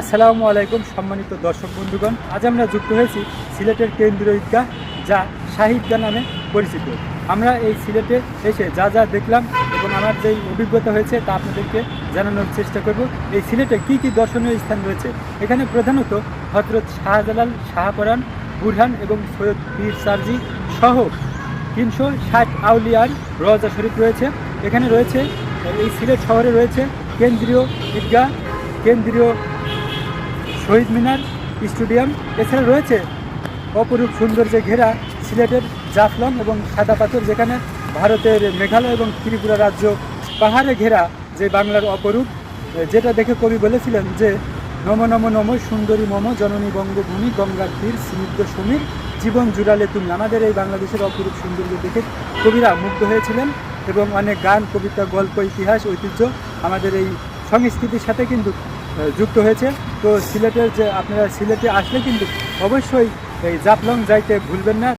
আসসালামু আলাইকুম সম্মানিত দর্শক বন্ধুগণ। আজ আমরা যুক্ত হয়েছি সিলেটের কেন্দ্রীয় ঈদগাহ, যা শাহী ঈদগাহ নামে পরিচিত। আমরা এই সিলেটে এসে যা যা দেখলাম এবং আমার যেই অভিজ্ঞতা হয়েছে তা আপনাদেরকে জানানোর চেষ্টা করব। এই সিলেটে কি কি দর্শনীয় স্থান রয়েছে? এখানে প্রধানত হজরত শাহজালাল শাহপরান বুরহান এবং সৈয়দ পীর সারজি সহ তিনশো ষাট আউলিয়ার রওজা শরীফ রয়েছে। এখানে রয়েছে, এই সিলেট শহরে রয়েছে কেন্দ্রীয় ঈদগাহ, কেন্দ্রীয় শহীদ মিনার স্টেডিয়াম। এছাড়া রয়েছে অপরূপ সৌন্দর্যে ঘেরা, সিলেটের জাফলং এবং সাদা পাথর, যেখানে ভারতের মেঘালয় এবং ত্রিপুরা রাজ্য পাহাড়ে ঘেরা যে বাংলার অপরূপ, যেটা দেখে কবি বলেছিলেন যে, নম নম নম সুন্দরী মম, জননী বঙ্গভূমি, গঙ্গার তীর স্নিগ্ধ সমীর, জীবন জুড়ালে তুমি আমাদের এই বাংলাদেশের অপরূপ সৌন্দর্য দেখে কবিরা মুগ্ধ হয়েছিলেন এবং অনেক গান, কবিতা, গল্প, ইতিহাস, ঐতিহ্য আমাদের এই সংস্কৃতির সাথে কিন্তু যুক্ত হয়েছে তো সিলেটের যে আপনারা সিলেটে আসলে কিন্তু অবশ্যই এই জাফলং যাইতে ভুলবেন না।